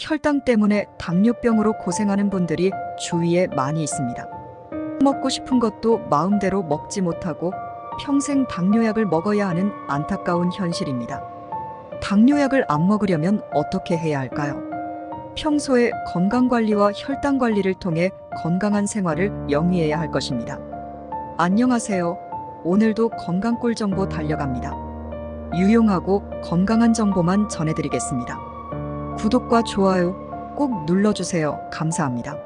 혈당 때문에 당뇨병으로 고생하는 분들이 주위에 많이 있습니다. 먹고 싶은 것도 마음대로 먹지 못하고 평생 당뇨약을 먹어야 하는 안타까운 현실입니다. 당뇨약을 안 먹으려면 어떻게 해야 할까요? 평소에 건강 관리와 혈당 관리를 통해 건강한 생활을 영위해야 할 것입니다. 안녕하세요. 오늘도 건강 꿀 정보 달려갑니다. 유용하고 건강한 정보만 전해드리겠습니다. 구독과 좋아요 꼭 눌러주세요. 감사합니다.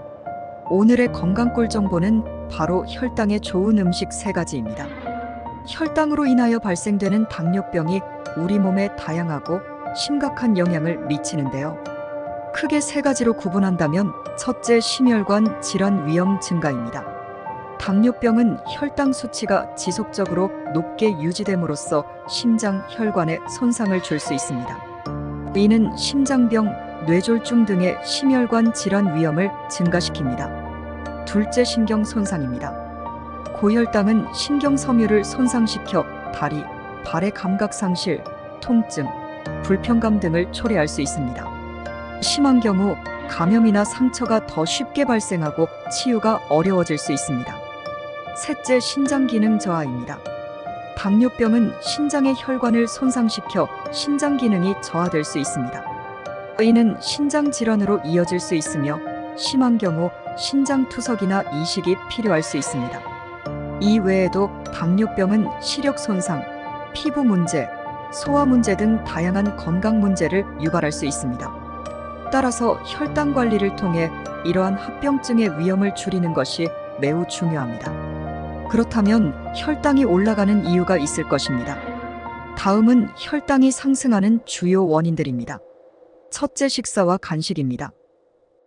오늘의 건강 꿀 정보는 바로 혈당에 좋은 음식 세 가지입니다. 혈당으로 인하여 발생되는 당뇨병이 우리 몸에 다양하고 심각한 영향을 미치는데요. 크게 세 가지로 구분한다면 첫째 심혈관 질환 위험 증가입니다. 당뇨병은 혈당 수치가 지속적으로 높게 유지됨으로써 심장 혈관에 손상을 줄 수 있습니다. 이는 심장병, 뇌졸중 등의 심혈관 질환 위험을 증가시킵니다. 둘째 신경 손상입니다. 고혈당은 신경 섬유를 손상시켜 다리, 발의 감각 상실, 통증, 불편감 등을 초래할 수 있습니다. 심한 경우 감염이나 상처가 더 쉽게 발생하고 치유가 어려워질 수 있습니다. 셋째 신장 기능 저하입니다. 당뇨병은 신장의 혈관을 손상시켜 신장 기능이 저하될 수 있습니다. 이는 신장 질환으로 이어질 수 있으며 심한 경우 신장 투석이나 이식이 필요할 수 있습니다. 이 외에도 당뇨병은 시력 손상, 피부 문제, 소화 문제 등 다양한 건강 문제를 유발할 수 있습니다. 따라서 혈당 관리를 통해 이러한 합병증의 위험을 줄이는 것이 매우 중요합니다. 그렇다면 혈당이 올라가는 이유가 있을 것입니다. 다음은 혈당이 상승하는 주요 원인들입니다. 첫째 식사와 간식입니다.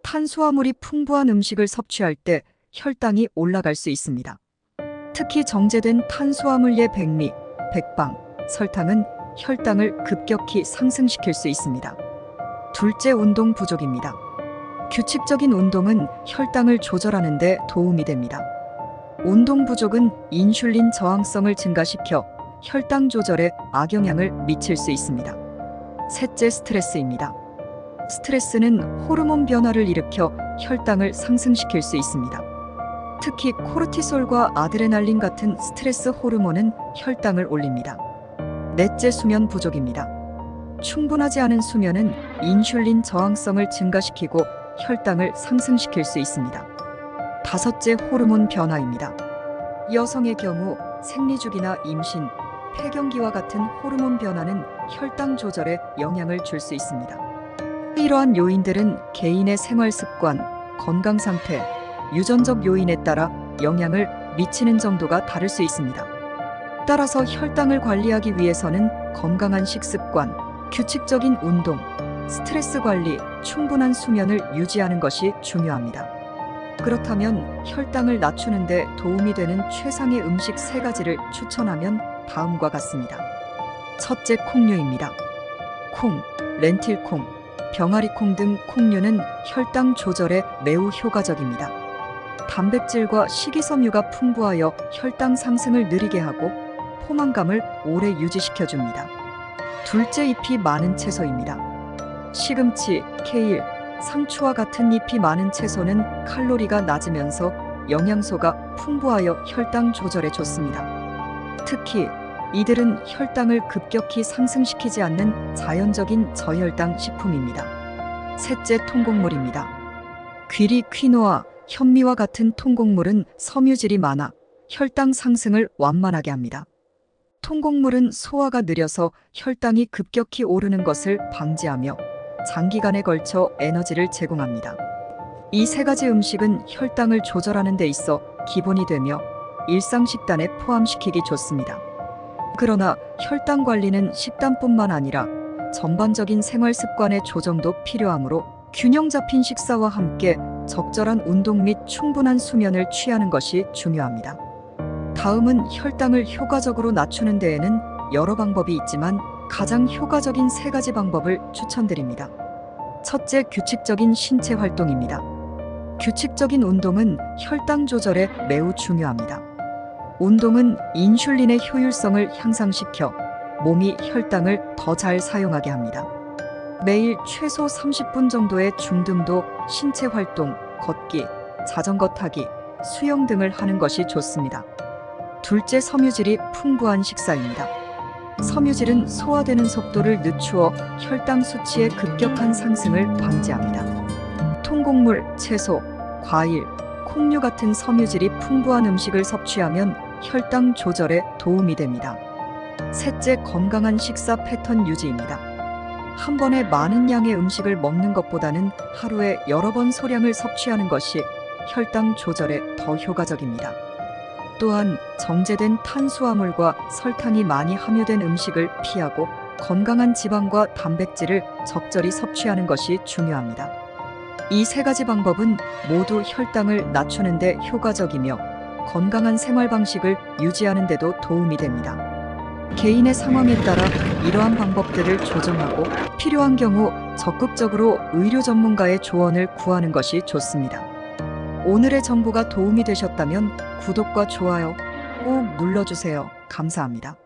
탄수화물이 풍부한 음식을 섭취할 때 혈당이 올라갈 수 있습니다. 특히 정제된 탄수화물의 백미, 백방, 설탕은 혈당을 급격히 상승시킬 수 있습니다. 둘째 운동 부족입니다. 규칙적인 운동은 혈당을 조절하는 데 도움이 됩니다. 운동 부족은 인슐린 저항성을 증가시켜 혈당 조절에 악영향을 미칠 수 있습니다. 셋째 스트레스입니다. 스트레스는 호르몬 변화를 일으켜 혈당을 상승시킬 수 있습니다. 특히 코르티솔과 아드레날린 같은 스트레스 호르몬은 혈당을 올립니다. 넷째 수면 부족입니다. 충분하지 않은 수면은 인슐린 저항성을 증가시키고 혈당을 상승시킬 수 있습니다. 다섯째 호르몬 변화입니다. 여성의 경우 생리주기나 임신, 폐경기와 같은 호르몬 변화는 혈당 조절에 영향을 줄 수 있습니다. 이러한 요인들은 개인의 생활 습관, 건강 상태, 유전적 요인에 따라 영향을 미치는 정도가 다를 수 있습니다. 따라서 혈당을 관리하기 위해서는 건강한 식습관, 규칙적인 운동, 스트레스 관리, 충분한 수면을 유지하는 것이 중요합니다. 그렇다면 혈당을 낮추는데 도움이 되는 최상의 음식 세 가지를 추천하면 다음과 같습니다. 첫째 콩류입니다. 콩, 렌틸콩, 병아리콩 등 콩류는 혈당 조절에 매우 효과적입니다. 단백질과 식이섬유가 풍부하여 혈당 상승을 느리게 하고 포만감을 오래 유지시켜줍니다. 둘째 잎이 많은 채소입니다. 시금치, 케일, 상추와 같은 잎이 많은 채소는 칼로리가 낮으면서 영양소가 풍부하여 혈당 조절에 좋습니다. 특히 이들은 혈당을 급격히 상승시키지 않는 자연적인 저혈당 식품입니다. 셋째 통곡물입니다. 귀리, 퀴노아, 현미와 같은 통곡물은 섬유질이 많아 혈당 상승을 완만하게 합니다. 통곡물은 소화가 느려서 혈당이 급격히 오르는 것을 방지하며 장기간에 걸쳐 에너지를 제공합니다. 이 세 가지 음식은 혈당을 조절하는 데 있어 기본이 되며 일상 식단에 포함시키기 좋습니다. 그러나 혈당 관리는 식단뿐만 아니라 전반적인 생활 습관의 조정도 필요하므로 균형 잡힌 식사와 함께 적절한 운동 및 충분한 수면을 취하는 것이 중요합니다. 다음은 혈당을 효과적으로 낮추는 데에는 여러 방법이 있지만 가장 효과적인 세 가지 방법을 추천드립니다. 첫째, 규칙적인 신체 활동입니다. 규칙적인 운동은 혈당 조절에 매우 중요합니다. 운동은 인슐린의 효율성을 향상시켜 몸이 혈당을 더 잘 사용하게 합니다. 매일 최소 30분 정도의 중등도 신체 활동, 걷기, 자전거 타기, 수영 등을 하는 것이 좋습니다. 둘째 섬유질이 풍부한 식사입니다. 섬유질은 소화되는 속도를 늦추어 혈당 수치의 급격한 상승을 방지합니다. 통곡물, 채소, 과일, 콩류 같은 섬유질이 풍부한 음식을 섭취하면 혈당 조절에 도움이 됩니다. 셋째, 건강한 식사 패턴 유지입니다. 한 번에 많은 양의 음식을 먹는 것보다는 하루에 여러 번 소량을 섭취하는 것이 혈당 조절에 더 효과적입니다. 또한 정제된 탄수화물과 설탕이 많이 함유된 음식을 피하고 건강한 지방과 단백질을 적절히 섭취하는 것이 중요합니다. 이 세 가지 방법은 모두 혈당을 낮추는 데 효과적이며 건강한 생활 방식을 유지하는 데도 도움이 됩니다. 개인의 상황에 따라 이러한 방법들을 조정하고 필요한 경우 적극적으로 의료 전문가의 조언을 구하는 것이 좋습니다. 오늘의 정보가 도움이 되셨다면 구독과 좋아요 꼭 눌러주세요. 감사합니다.